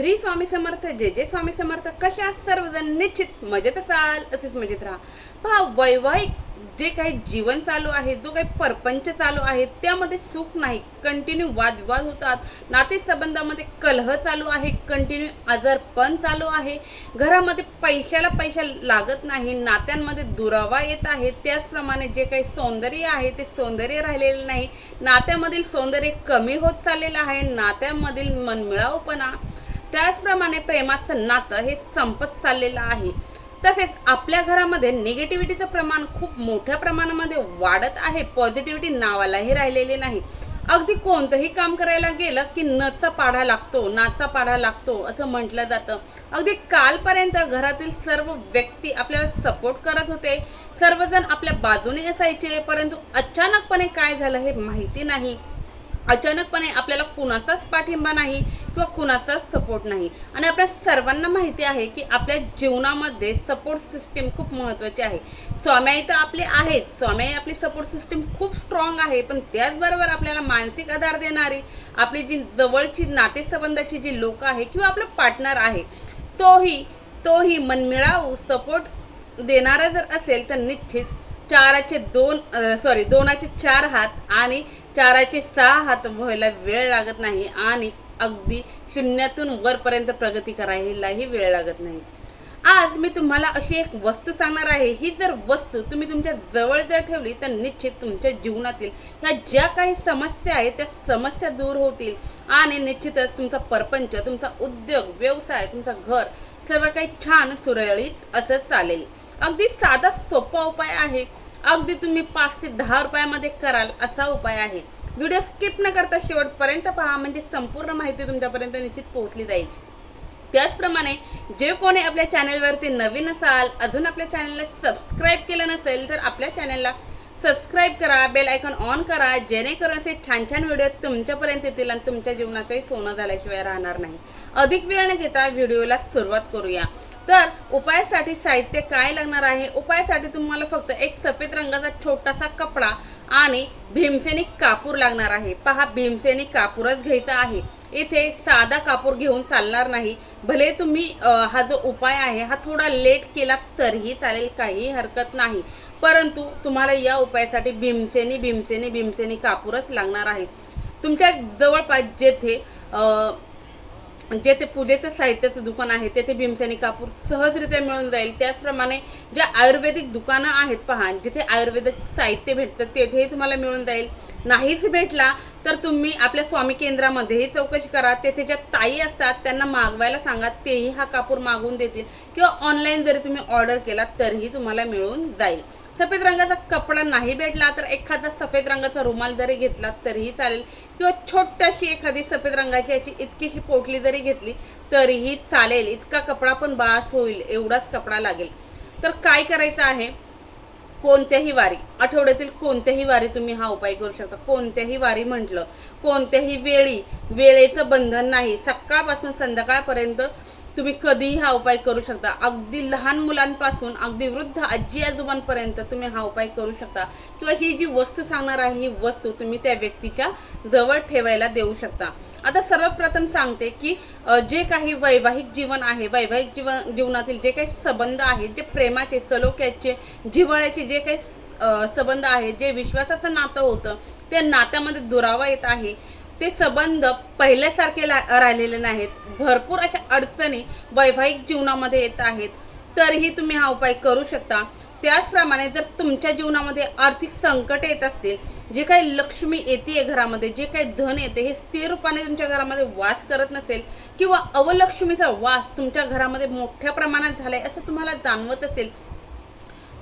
श्री स्वामी समर्थ जे जे स्वामी समर्थ. कशा सर्वजण निश्चित मजेत असाल असेच मजेत राहा. पहा वैवाहिक जे काही जीवन चालू आहे जो काही परपंच चालू आहे त्यामध्ये सुख नाही. कंटिन्यू वादविवाद होतात. नातेसंबंधामध्ये कलह चालू आहे. कंटिन्यू आजारपण चालू आहे. घरामध्ये पैशाला पैसा लागत नाही. नात्यांमध्ये दुरावा येत आहे. त्याचप्रमाणे जे काही सौंदर्य आहे ते सौंदर्य राहिलेलं नाही. नात्यामधील सौंदर्य कमी होत चाललेलं आहे. नात्यामधील मनमिळावपणा त्याचप्रमाणे प्रेमाचं नातं हे संपत चाललेलं आहे. तसेच आपल्या घरामध्ये निगेटिव्हिटीचं प्रमाण खूप मोठ्या प्रमाणामध्ये वाढत आहे. पॉझिटिव्हिटी नावालाही राहिलेले नाही. अगदी कोणतंही काम करायला गेलं की नचा पाढा लागतो नाचा पाढा लागतो असं म्हटलं जातं. अगदी कालपर्यंत घरातील सर्व व्यक्ती आपल्याला सपोर्ट करत होते. सर्वजण आपल्या बाजूने असायचे परंतु अचानकपणे काय झालं हे माहिती नाही. अचानकपणे आपल्याला कुणाचाच पाठिंबा नाही किंवा कुणाचाच सपोर्ट नाही. आणि आपल्या सर्वांना माहिती आहे की आपल्या जीवनामध्ये सपोर्ट सिस्टीम खूप महत्त्वाची आहे. स्वाम्याई तर आपले आहेत. स्वाम्याई आपली सपोर्ट सिस्टीम खूप स्ट्रॉंग आहे पण त्याचबरोबर आपल्याला मानसिक आधार देणारी आपली जी जवळची नातेसंबंधाची जी लोक आहे किंवा आपला पार्टनर आहे तोही तोही मनमिळावू सपोर्ट देणारा जर असेल तर निश्चित चाराचे दोन सॉरी दोनाचे चार हात आणि चाराचे सहा हात व्हायला वेळ लागत नाही आणि अगदी शून्यातून वरपर्यंत प्रगती करायलाही वेळ लागत नाही. आज मी तुम्हाला अशी एक वस्तू सांगणार आहे. ही जर वस्तू तुम्ही तुमच्या जवळ जर ठेवली तर निश्चित तुमच्या जीवनातील ह्या ज्या काही समस्या आहेत त्या समस्या दूर होतील. आणि निश्चितच तुमचा परपंच तुमचा उद्योग व्यवसाय तुमचं घर सर्व काही छान सुरळीत असं चालेल. अगदी साधा सोपा उपाय आहे. अगदी तुम्ही पाच ते दहा रुपयामध्ये कराल असा उपाय आहे. व्हिडिओ स्किप न करता शेवटपर्यंत पहा म्हणजे संपूर्ण माहिती तुमच्यापर्यंत निश्चित पोहोचली जाईल. त्याचप्रमाणे जे कोणी आपल्या चॅनलवरती नवीन असाल अजून आपल्या चॅनलला सबस्क्राईब केलं नसेल तर आपल्या चॅनलला सबस्क्राईब करा बेल आयकॉन ऑन करा जेणेकरून असे छान छान व्हिडिओ तुमच्यापर्यंत येतील आणि तुमच्या जीवनाचंही सोनं झाल्याशिवाय राहणार नाही. अधिक वेळ न घेता व्हिडिओला सुरुवात करूया. तर उपायासाठी साहित्य काय लागणार आहे? उपायासाठी तुम्हाला फक्त एक सफेद रंगाचा छोटासा कपडा आणि भीमसेनी कापूर लागणार आहे. पहा भीमसेनी कापूरच घ्यायचा आहे. इथे साधा कापूर घेऊन चालणार नाही. भले तुम्ही हा जो उपाय आहे हा थोडा लेट केला तरीही चालेल काही हरकत नाही. परंतु तुम्हाला या उपायासाठी भीमसेनी भीमसेनी भीमसेनी कापूरच लागणार आहे. तुमच्या जवळपास जेथे जे ते पूजेचं साहित्याचं दुकान आहे तेथे भीमसेनी कापूर सहजरित्या मिळून जाईल. त्याचप्रमाणे ज्या आयुर्वेदिक दुकानं आहेत पहा जिथे आयुर्वेदिक साहित्य भेटतं तेथेही तुम्हाला मिळून जाईल. नाहीच भेटला तर तुम्ही आपल्या स्वामी केंद्रामध्येही चौकशी करा. तेथे ज्या ताई असतात त्यांना मागवायला सांगा तेही हा कापूर मागवून देतील. किंवा ऑनलाईन जरी तुम्ही ऑर्डर केला तरीही तुम्हाला मिळून जाईल. सफेद रंगाचा कपडा नाही भेटला तर एखादा सफेद रंगाचा रुमाल जरी घेतला तरीही चालेल. किंवा छोटीशी एखादी सफेद रंगाची अशी इतकीशी पोटली जरी घेतली तरीही चालेल. इतका कपडा पण बास होईल एवढाच कपडा लागेल. तर काय करायचं आहे? कोणत्याही वारी आठवड्यातील कोणत्याही वारी तुम्ही हा उपाय करू शकता. कोणत्याही वारी म्हटलं कोणत्याही वेळी वेळेचं बंधन नाही. सकाळपासून संध्याकाळपर्यंत तुम्ही कधीही हा उपाय करू शकता. अगदी लहान मुलांपासून अगदी वृद्ध आजी आजोबांपर्यंत तुम्ही हा उपाय करू शकता. किंवा ही जी वस्तू सांगणार आहे ही वस्तू तुम्ही त्या व्यक्तीच्या जवळ ठेवायला देऊ शकता. आता सर्वप्रथम सांगते की जे काही वैवाहिक जीवन आहे वैवाहिक जीवन जीवनातील जे काही संबंध आहेत जे प्रेमाचे सलोख्याचे जिव्हाळ्याचे जे काही संबंध आहेत जे विश्वासाचं नातं होतं ते नात्यामध्ये दुरावा येत आहे. ते संबंध पहिल्यासारखे ला- राहिलेले नाहीत. भरपूर अशा अडचणी वैवाहिक जीवनामध्ये येत आहेत. तरीही तुम्ही हा उपाय करू शकता. त्याचप्रमाणे जर तुमच्या जीवनामध्ये आर्थिक संकट येत असतील जे काही लक्ष्मी येते घरामध्ये जे काही धन येते हे स्थिर रूपाने तुमच्या घरामध्ये वास करत नसेल किंवा अवलक्ष्मीचा वास तुमच्या घरामध्ये मोठ्या प्रमाणात झाला आहे असं तुम्हाला जाणवत असेल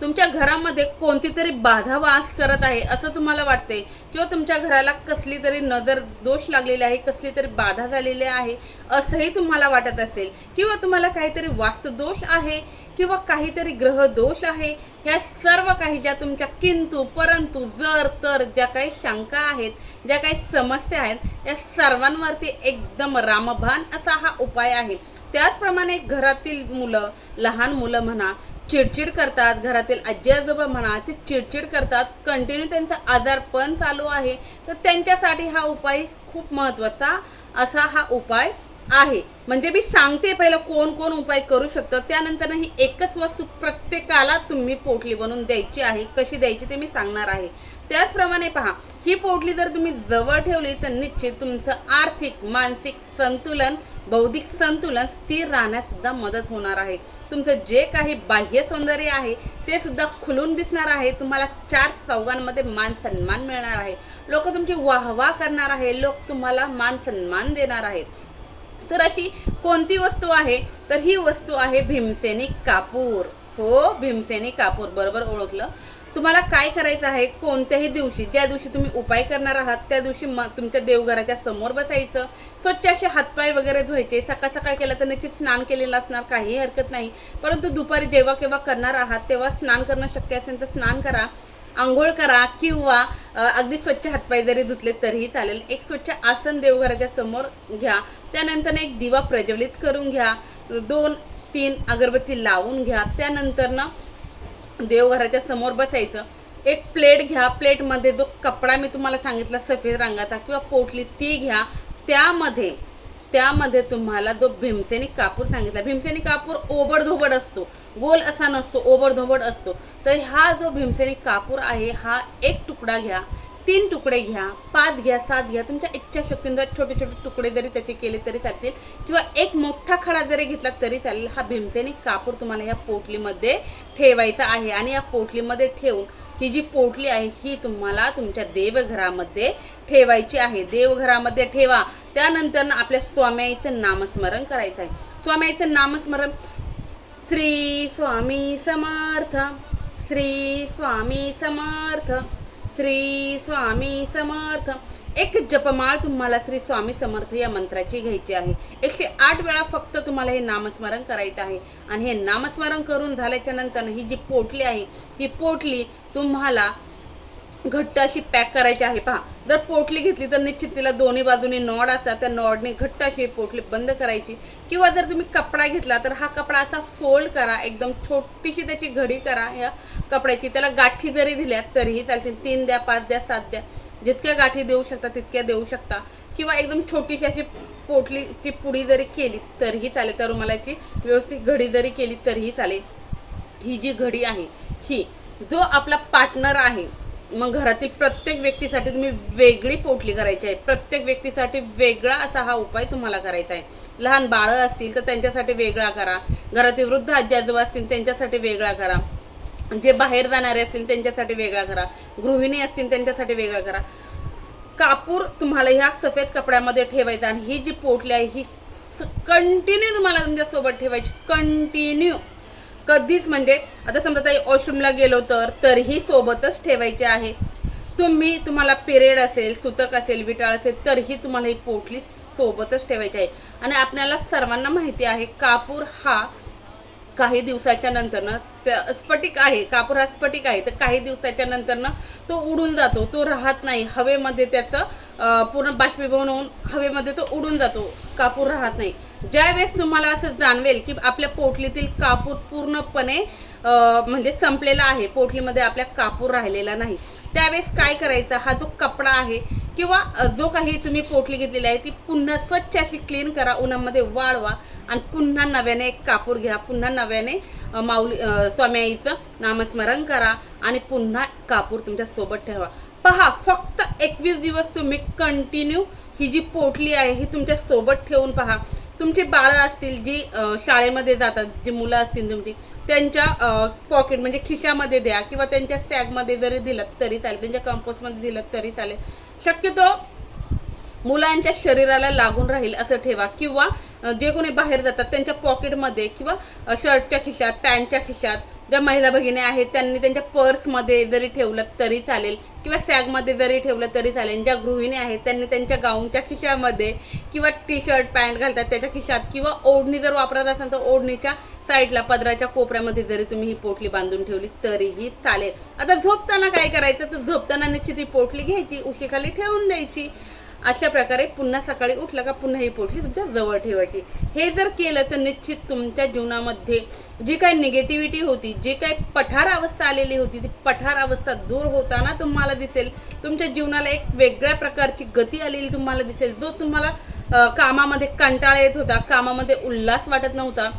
तुमच्या घरामध्ये कोणती तरी बाधा वास करत आहे असं तुम्हाला वाटते? किंवा तुमच्या घराला कसली तरी नजर दोष लागलेले आहे कसली तरी बाधा झालेली आहे असंही तुम्हाला वाटत असेल? किंवा तुम्हाला काहीतरी वास्तुदोष आहे? किंवा काहीतरी ग्रह दोष आहे? ह्या सर्व काही ज्या तुमच्या किंतू परंतु जर तर ज्या काही शंका आहेत ज्या काही समस्या आहेत या सर्वांवरती एकदम रामभान असा हा उपाय आहे. त्याचप्रमाणे घरातील मुलं लहान मुलं म्हणा चिडचिड करतात घरातील आजी आजोबा म्हणा ते चिडचिड करतात. कंटिन्यू त्यांचा आजारपण चालू आहे. तर त्यांच्यासाठी हा उपाय खूप महत्त्वाचा असा हा उपाय आहे. म्हणजे मी सांगते पहिलं कोण कोण उपाय करू शकतं. त्यानंतर ही एकच वस्तू प्रत्येकाला तुम्ही पोटली बनवून द्यायची आहे. कशी द्यायची ते मी सांगणार आहे. त्याचप्रमाणे पहा ही पोटली जर तुम्ही जवळ ठेवली तर निश्चित तुमचं आर्थिक मानसिक संतुलन बौद्धिक संतुलन स्थिर राहण्यास सुद्धा मदत होणार आहे. तुमचं जे काही बाह्य सौंदर्य आहे ते सुद्धा खुलून दिसणार आहे. तुम्हाला चार चौघांमध्ये मान सन्मान मिळणार आहे. लोक तुमची वाहवा करणार आहे. लोक तुम्हाला मान सन्मान देणार आहेत. तर अशी कोणती वस्तू आहे? तर ही वस्तू आहे भीमसेनी कापूर. हो भीमसेनी कापूर. बरोबर ओळखलं. तुम्हाला काय करायचं आहे कोणत्याही दिवशी ज्या दिवशी तुम्ही उपाय करणार आहात त्या दिवशी म तुमच्या देवघराच्या समोर बसायचं स्वच्छ असे हातपाय वगैरे धुवायचे सकाळ सकाळ केलं तर नक्की स्नान केलेलं असणार काही हरकत नाही. परंतु दुपारी जेव्हा केव्हा करणार आहात तेव्हा स्नान करणं शक्य असेल तर स्नान करा आंघोळ करा किंवा अगदी स्वच्छ हातपाय जरी धुतले तरीही चालेल. एक स्वच्छ आसन देवघराच्या समोर घ्या. त्यानंतर एक दिवा प्रज्वलित करून घ्या. दोन तीन अगरबत्ती लावून घ्या. त्यानंतर ना देवघराच्या समोर बसायचं. एक प्लेट घ्या प्लेटमध्ये जो कपडा मी तुम्हाला सांगितला सफेद रंगाचा किंवा पोटली ती घ्या. त्यामध्ये त्यामध्ये तुम्हाला जो भीमसेनी कापूर सांगितला भीमसेनी कापूर ओबडधोबड असतो. गोल असा नसतो ओबडधोबड असतो. तर हा जो भीमसेनी कापूर आहे हा एक तुकडा घ्या. तीन तुकडे घ्या पाच घ्या सात घ्या तुमच्या इच्छाशक्तीनुसार छोटे छोटे तुकडे जरी त्याचे केले तरी चालतील. किंवा एक मोठा खडा जरी घेतला तरी चालेल. हा भीमसेनी कापूर तुम्हाला या पोटलीमध्ये ठेवायचा आहे. आणि या पोटलीमध्ये ठेवून ही जी पोटली आहे ही तुम्हाला तुमच्या देवघरामध्ये ठेवायची आहे. देवघरामध्ये ठेवा. त्यानंतर ना आपल्या स्वाम्याईचं नामस्मरण करायचं आहे. स्वाम्याईचं नामस्मरण श्री स्वामी समर्थ. श्री स्वामी समर्थ. श्री स्वामी समर्थ. एक जपमाळ तुम्हाला श्री स्वामी समर्थ या मंत्राची घ्यायची आहे. एकशे आठ वेळा फक्त तुम्हाला हे नामस्मरण करायचं आहे. आणि हे नामस्मरण करून झाल्याच्यानंतर ही जी पोटली आहे ही पोटली तुम्हाला घट्ट अशी पॅक करायची आहे. पहा जर पोटली घेतली तर निश्चित तिला दोन्ही बाजूने नॉड असतात. त्या नॉडने घट्ट अशी पोटली बंद करायची. किंवा जर तुम्ही कपडा घेतला तर हा कपडा असा फोल्ड करा. एकदम छोटीशी त्याची घडी करा या कपड्याची. त्याला गाठी जरी दिल्या तरीही चालतील. तीन द्या पाच द्या सात द्या. जितक्या गाठी देऊ शकता तितक्या देऊ शकता. किंवा एकदम छोटीशी अशी पोटलीची पुडी जरी केली तरीही चालेल. तर मला याची व्यवस्थित घडी जरी केली तरीही चालेल. ही जी घडी आहे ही जो आपला पार्टनर आहे मग घरातील प्रत्येक व्यक्तीसाठी तुम्ही वेगळी पोटली करायची आहे. प्रत्येक व्यक्तीसाठी वेगळा असा हा उपाय तुम्हाला करायचा आहे. लहान बाळं असतील तर त्यांच्यासाठी वेगळा करा. घरातील वृद्ध आजी आजोबा असतील त्यांच्यासाठी वेगळा करा. जे बाहेर जाणारे असतील त्यांच्यासाठी वेगळा करा. गृहिणी असतील त्यांच्यासाठी वेगळा करा. कापूर तुम्हाला ह्या सफेद कपड्यामध्ये ठेवायचा आणि ही जी पोटली आहे ही कंटिन्यू तुम्हाला तुमच्यासोबत ठेवायची. कंटिन्यू. कधीच म्हणजे आता समजा ताई वॉशरूमला गेलो तर तरीही सोबतच ठेवायचे आहे. तुम्ही तुम्हाला पिरियड असेल सुतक असेल विटाळ असेल तरीही तुम्हाला ही पोटली सोबतच ठेवायची आहे. आणि आपल्याला सर्वांना माहिती आहे कापूर हा काही दिवसाच्या नंतरनं त्या- स्फटिक आहे कापूर हा स्फटिक आहे. तर काही दिवसाच्या नंतरनं तो उडून जातो तो राहत नाही. हवेमध्ये त्याचं पूर्ण बाष्पीभवन होऊन हवेमध्ये तो उडून जातो कापूर राहत नाही. ज्यावेळेस तुम्हाला असं जाणवेल की आपल्या पोटलीतील कापूर पूर्णपणे म्हणजे संपलेला आहे पोटलीमध्ये आपल्या कापूर राहिलेला नाही त्यावेळेस काय करायचं? हा जो कपडा आहे किंवा जो काही तुम्ही पोटली घेतलेली आहे ती पुन्हा स्वच्छ अशी क्लीन करा उन्हामध्ये वाळवा आणि पुन्हा नव्याने एक कापूर घ्या पुन्हा नव्याने माऊली स्वाम्याईचं नामस्मरण करा आणि पुन्हा कापूर तुमच्यासोबत ठेवा. पहा फक्त एकवीस दिवस तुम्ही कंटिन्यू ही जी पोटली आहे ही तुमच्यासोबत ठेवून पहा. तुमची बाळं असतील जी शाळेमध्ये जातात जी मुलं असतील तुमची त्यांच्या पॉकेट म्हणजे खिशामध्ये द्या किंवा त्यांच्या सॅगमध्ये जरी दिलं तरी चालेल त्यांच्या कंपोस्टमध्ये दिलं तरी चालेल. शक्यतो मुलांच्या शरीराला लागून राहील असं ठेवा किंवा जे कोणी बाहेर जातात त्यांच्या पॉकेटमध्ये किंवा शर्टच्या खिशात पॅन्टच्या खिशात ज्या महिला भगिनी आहेत त्यांनी त्यांच्या पर्समध्ये जरी ठेवलं तरी चालेल किंवा सॅगमध्ये जरी ठेवलं तरी चालेल ज्या गृहिणी आहेत त्यांनी त्यांच्या गाऊनच्या खिशामध्ये किंवा टी शर्ट पॅन्ट घालतात त्याच्या खिशात किंवा ओढणी जर वापरत असाल तर ओढणीच्या साईडला पदराच्या कोपऱ्यामध्ये जरी तुम्ही ही पोटली बांधून ठेवली तरीही चालेल. आता झोपताना काय करायचं? तर झोपताना निश्चित ही पोटली घ्यायची उशीखाली ठेवून द्यायची. अशा प्रकारे पुन्हा सकाळी उठलं का पुन्हा ही पोटली तुमच्या जवळ ठेवायची. हे जर केलं तर निश्चित तुमच्या जीवनामध्ये जी काही निगेटिव्हिटी होती जी काही पठार अवस्था आलेली होती ती पठार अवस्था दूर होताना तुम्हाला दिसेल. तुमच्या जीवनाला एक वेगळ्या प्रकारची गती आलेली तुम्हाला दिसेल. जो तुम्हाला कामामध्ये कंटाळा येत होता कामामध्ये उल्हास वाटत नव्हता.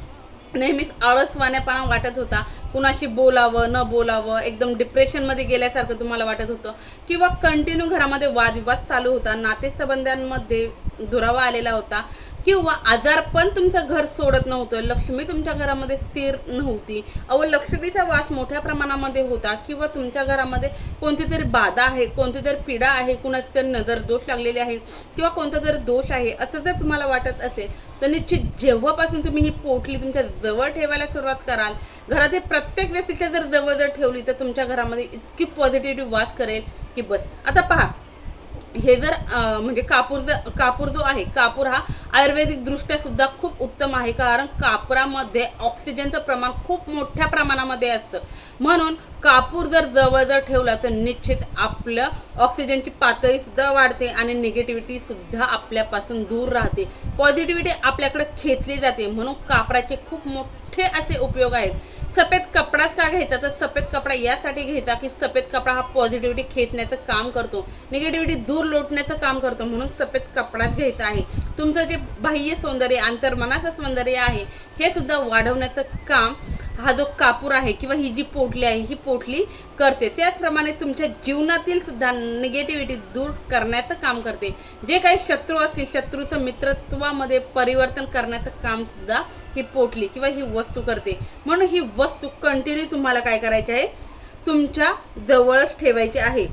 नेहमीच आळसवाण्यापणा वाटत होता. कुणाशी बोलावं न बोलावं एकदम डिप्रेशनमध्ये गेल्यासारखं तुम्हाला वाटत होतं? किंवा कंटिन्यू घरामध्ये वादविवाद चालू होता नातेसंबंधांमध्ये दुरावा आलेला होता? किंवा आजार पण तुमचं घर सोडत नव्हतं. लक्ष्मी तुमच्या घरामध्ये स्थिर नव्हती. अव लक्ष्मीचा वास मोठ्या प्रमाणामध्ये होता किंवा तुमच्या घरामध्ये कोणती तरी बाधा आहे कोणती तरी पीडा आहे कुणाची तरी नजर दोष लागलेली आहे किंवा कोणता तरी दोष आहे असं जर तुम्हाला वाटत असेल तर निश्चित जेव्हापासून तुम्ही ही पोटली तुमच्या जवळ ठेवायला सुरुवात कराल घरातील प्रत्येक व्यक्तीच्या जर जवळ जर ठेवली तर तुमच्या घरामध्ये इतकी पॉझिटिव्ह वास करेल की बस. आता पहा हे जर म्हणजे कापूर जर कापूर जो आहे कापूर हा आयुर्वेदिक दृष्ट्या सुद्धा खूप उत्तम आहे कारण कापरामध्ये ऑक्सिजनचं प्रमाण खूप मोठ्या प्रमाणामध्ये असतं. म्हणून कापूर जर जवळ जर ठेवला तर निश्चित आपलं ऑक्सिजनची पातळी सुद्धा वाढते आणि निगेटिव्हिटी सुद्धा आपल्यापासून दूर राहते. पॉझिटिव्हिटी आपल्याकडे खेचली जाते म्हणून कापराचे खूप मोठे असे उपयोग आहेत. सफेद कपडाच का घ्यायचा? तर सफेद कपडा यासाठी घ्यायचा की सफेद कपडा हा पॉझिटिव्हिटी खेचण्याचं काम करतो. निगेटिव्हिटी दूर लोटण्याचं काम करतो म्हणून सफेद कपडाच घ्यायचा आहे. तुमचं जे बाह्य सौंदर्य अंतर्मनाचं सौंदर्य आहे हे सुद्धा वाढवण्याचं काम हा जो कापूर आहे किंवा ही जी पोटली आहे ही पोटली करते. त्याचप्रमाणे तुमच्या जीवनातील सुद्धा निगेटिव्हिटी दूर करण्याचं काम करते. जे काही शत्रू असतील शत्रूचं मित्रत्वामध्ये परिवर्तन करण्याचं काम सुद्धा की पोटली किंवा ही वस्तू करते. म्हणून ही वस्तू कंटिन्यू तुम्हाला काय करायची आहे? तुमच्या जवळच ठेवायची आहे.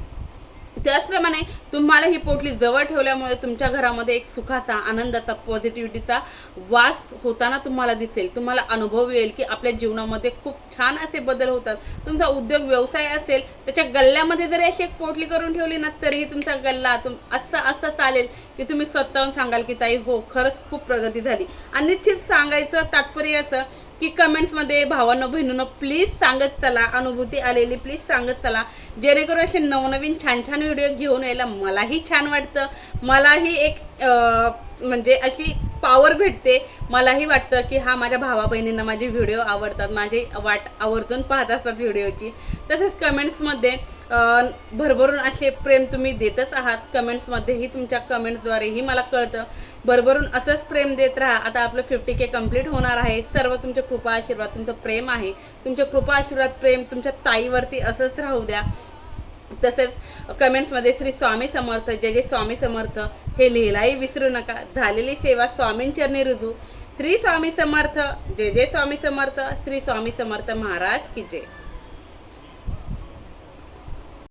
त्याचप्रमाणे तुम्हाला ही पोटली जवळ ठेवल्यामुळे तुमच्या घरामध्ये एक सुखाचा आनंदाचा पॉझिटिव्हिटीचा वास होताना तुम्हाला दिसेल. तुम्हाला अनुभव येईल की आपल्या जीवनामध्ये खूप छान असे बदल होतात. तुमचा उद्योग व्यवसाय असेल त्याच्या गल्ल्यामध्ये जरी अशी एक पोटली करून ठेवली ना तरीही तुमचा गल्ला तुम असं असं चालेल की तुम्ही स्वतःहून सांगाल की ताई हो खरंच खूप प्रगती झाली. आणि निश्चित सांगायचं तात्पर्य असं की कमेंट्समध्ये भावांनो बहिणीनं प्लीज सांगत चला. अनुभूती आलेली प्लीज सांगत चला. जेणेकरून असे नवनवीन छान छान व्हिडिओ घेऊन यायला मलाही छान वाटतं. मलाही एक म्हणजे अशी पॉवर भेटते. मलाही वाटतं की हा माझ्या भावा बहिणींना माझे व्हिडिओ आवडतात. माझे वाट आवर्जून पाहत असतात व्हिडिओची तसेच कमेंट्समध्ये भरभरून असे प्रेम तुम्ही देतच आहात. कमेंट्समध्येही तुमच्या कमेंट्सद्वारेही मला कळतं. भरभरून असंच प्रेम देत राहा. आता आपलं फिफ्टी के कंप्लीट होणार आहे. सर्व तुमचे कृपा आशीर्वाद तुमचं प्रेम आहे. तुमच्या कृपा आशीर्वाद प्रेम तुमच्या ताईवरती असंच राहू द्या. तसेच कमेंट्समध्ये श्री स्वामी समर्थ जय जय स्वामी समर्थ. हे लिहिलाही विसरू नका. झालेली सेवा स्वामींचरणी रुजू. श्री स्वामी समर्थ जय जय स्वामी समर्थ. श्री स्वामी समर्थ महाराज की जय.